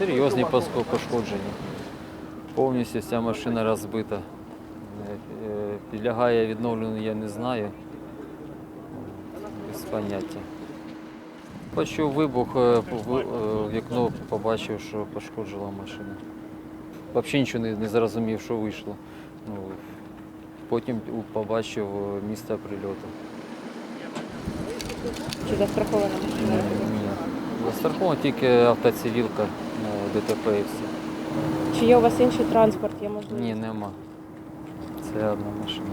Серйозні пошкодження. Повністю вся машина розбита. Е, Підлягає відновленню, я не знаю. Без поняття. Почув вибух, е, в е, вікно побачив, що пошкоджила машина. Взагалі нічого не, зрозумів, що вийшло. Ну, потім побачив місце прильоту. Чи застрахована машина? Ні. Застрахована тільки автоцивілка, ДТП і все. Чи є у вас інший транспорт? Є можливість? Ні, нема. Це одна машина.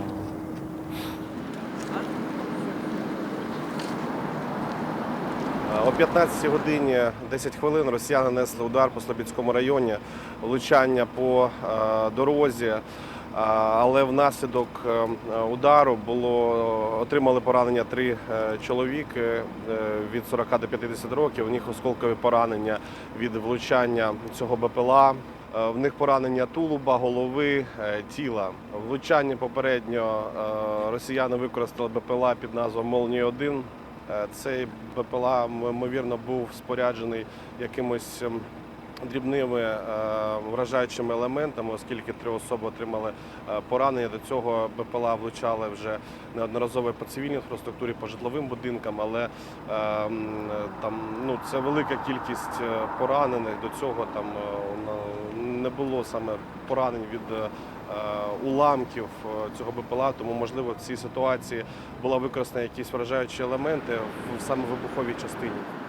О 15 годині 10 хвилин росіяни нанесли удар по Слобідському районі, влучання по е, дорозі. Але внаслідок е, удару було отримали поранення три е, чоловіки е, від 40 до 50 років. У них осколкові поранення від влучання цього БПЛА. В них поранення тулуба, голови, тіла. Влучання попередньо росіяни використали БПЛА під назвою Молнія 1 Е, Цей БПЛА, ймовірно, був споряджений якимось дрібними е, вражаючими елементами, оскільки три особи отримали е, поранення. До цього БПЛА влучали вже неодноразово по цивільній інфраструктурі, по житловим будинкам, але е, там ну, це велика кількість поранених. До цього там не було саме поранень від уламків цього БПЛА, тому можливо в цій ситуації була використана якісь вражаючі елементи в саме вибуховій частині.